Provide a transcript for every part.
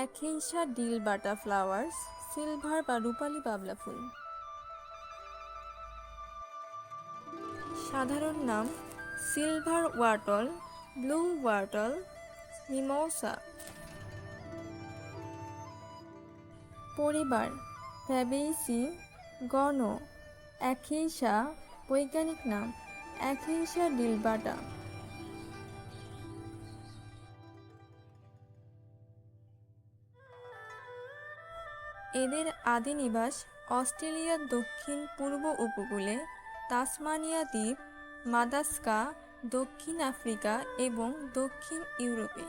অ্যাকেইশা dealbata flowers, silver বা রূপালি বাবলা ফুল। সাধারণ নাম silver wattle blue wattle, mimosa. পরিবার ফ্যাবেসি গণ। অ্যাকেইশা বৈজ্ঞানিক নাম অ্যাকেইশা ডিলবাটা এদের আদি নিবাস অস্ট্রেলিয়ার দক্ষিণ পূর্ব উপকূলে তাসমানিয়া দ্বীপ, মাদাস্কা, দক্ষিণ আফ্রিকা এবং দক্ষিণ ইউরোপে।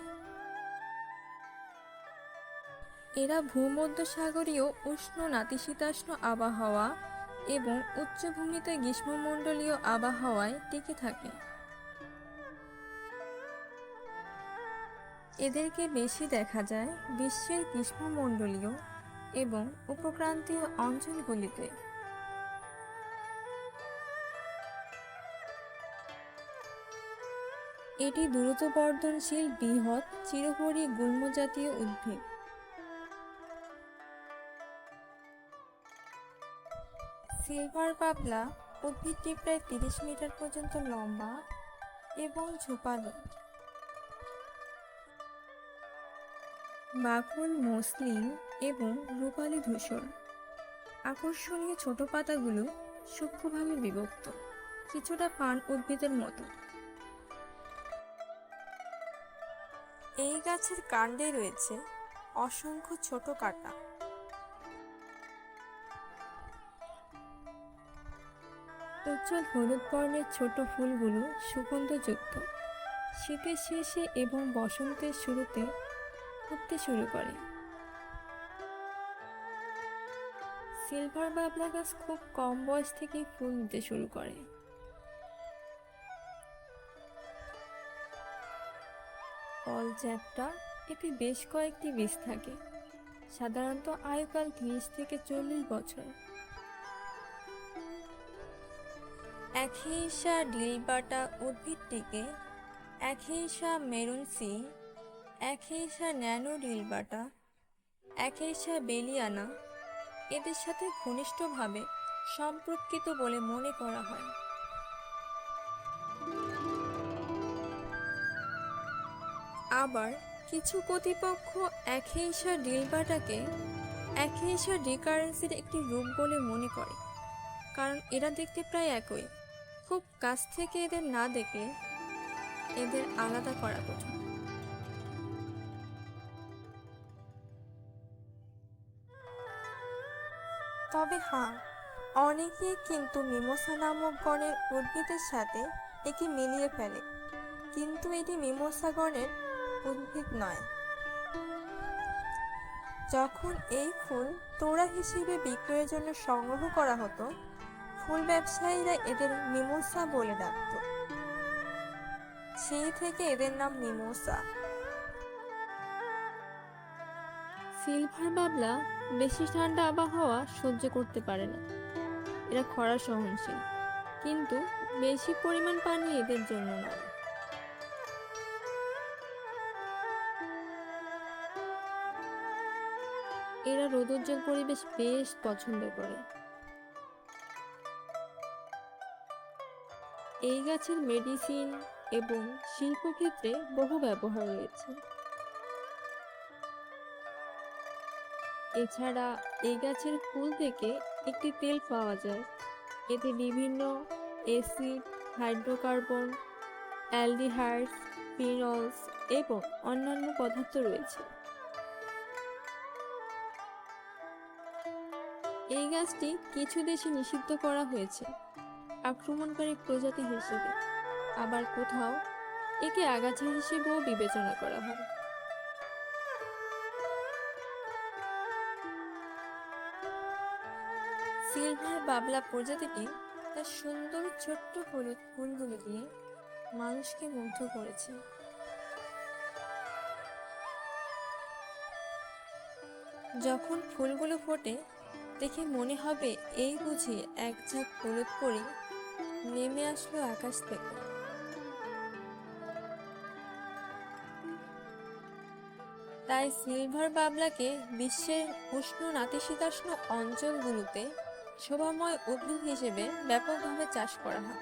এরা ভূমধ্যসাগরীয় উষ্ণ নাতিশীতোষ্ণ আবহাওয়া এবং উচ্চভূমিতে গ্রীষ্মমণ্ডলীয় আবহাওয়ায় টিকে থাকে। এদেরকে বেশি দেখা যায় বিশ্বের গ্রীষ্মমণ্ডলীয় এবং উপক্রান্তীয় অঞ্চলগুলিতে। এটি দ্রুত বর্ধনশীল, বৃহৎ চিরপরি গুল্মজাতীয় উদ্ভিদ। সিলভার পাবলা উদ্ভিদটি প্রায় তিরিশ মিটার পর্যন্ত লম্বা এবং ঝোপালো। মাখন মসলিন এবং রূপালি ধূসর। আকর্ষণীয় ছোট পাতাগুলো সূক্ষ্মভাবে বিভক্ত, কিছুটা পান উদ্ভিদের মতো। এই গাছের কাণ্ডে রয়েছে অসংখ্য ছোট কাটা। উজ্জ্বল হলুদ বর্ণের ছোট ফুলগুলো সুগন্ধযুক্ত। শীতের শেষে এবং বসন্তের শুরুতে ফুটতে শুরু করে। সিলভার বাবলা গাছ খুব কম বয়স থেকেই ফুল দিতে শুরু করে। ফল চ্যাপ্টা এতে বেশ কয়েকটি বীজ থাকে, সাধারণত আয়ুকাল তিরিশ থেকে চল্লিশ বছর। এক অ্যাখেইসা ডিলবাটা উদ্ভিদটিকে অ্যাখেইসা মেরুনসি অ্যাখেইসা ন্যানো ডিলবাটা অ্যাখেইসা বেলিয়ানা এদের সাথে ঘনিষ্ঠভাবে সম্পর্কিত বলে মনে করা হয়। আবার কিছু কর্তৃপক্ষ অ্যাখেইসা ডিলবাটাকে অ্যাখেইসা ডিকারেন্সির একটি রূপ বলে মনে করে, কারণ এরা দেখতে প্রায় একই। খুব কাছ থেকে এদের না দেখলে এদের আলাদা করা কঠিন। তবে হ্যাঁ অনেকেই কিন্তু মিমোসা নামক গণের উদ্ভিদের সাথে একে মিলিয়ে ফেলে। কিন্তু এটি মিমোসা গণের উদ্ভিদ নয়। যখন এই ফুল তোড়া হিসেবে বিক্রয়ের জন্য সংগ্রহ করা হতো, ফুল ব্যবসায়ীরা এদের মিমোসা বলে ডাকত। সেই থেকে এদের নাম মিমোসা। সিলভার বাবলা বেশি ঠান্ডা আবহাওয়া সহ্য করতে পারে না। এরা খরা সহনশীল, কিন্তু বেশি পরিমাণ পানি এদের জন্য নয়। এরা রোদোজ্জ্বল পরিবেশ বেশ পছন্দ করে। এই গাছের মেডিসিন এবং শিল্পক্ষেত্রে বহু ব্যবহার রয়েছে। এছাড়া এই গাছের ফুল থেকে একটি তেল পাওয়া যায়। এতে বিভিন্ন অ্যাসিড, হাইড্রোকার্বন, অ্যালডিহাইডস, ফিনলস এবং অন্যান্য পদার্থ রয়েছে। এই গাছটি কিছু দেশে নিষিদ্ধ করা হয়েছে, আক্রমণকারী প্রজাতি হিসেবে। আবার কোথাও একে আগাছা হিসেবেও বিবেচনা করা হয়। সিলভার বাবলা প্রজাতিটি তার সুন্দর ছোট্ট হলুদ ফুলগুলো দিয়ে মানুষকে মুগ্ধ করেছে। যখন ফুলগুলো ফোটে, দেখে মনে হবে এই বুঝি এক ঝাঁক হলুদ পরে নেমে আসলো আকাশ থেকে। তাই সিলভার বাবলাকে বিশ্বের উষ্ণ নাতিশীতোষ্ণ অঞ্চলগুলোতে শোভাময় উদ্ভিদ হিসেবে ব্যাপকভাবে চাষ করা হয়।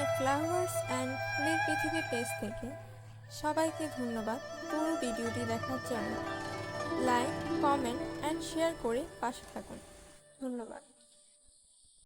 মাই ফ্লাওয়ার্স অ্যান্ড ফুলের পৃথিবী পেজ থেকে সবাইকে ধন্যবাদ পুরো ভিডিওটি দেখার জন্য। লাইক কমেন্ট অ্যান্ড শেয়ার করে পাশে থাকুন। ধন্যবাদ।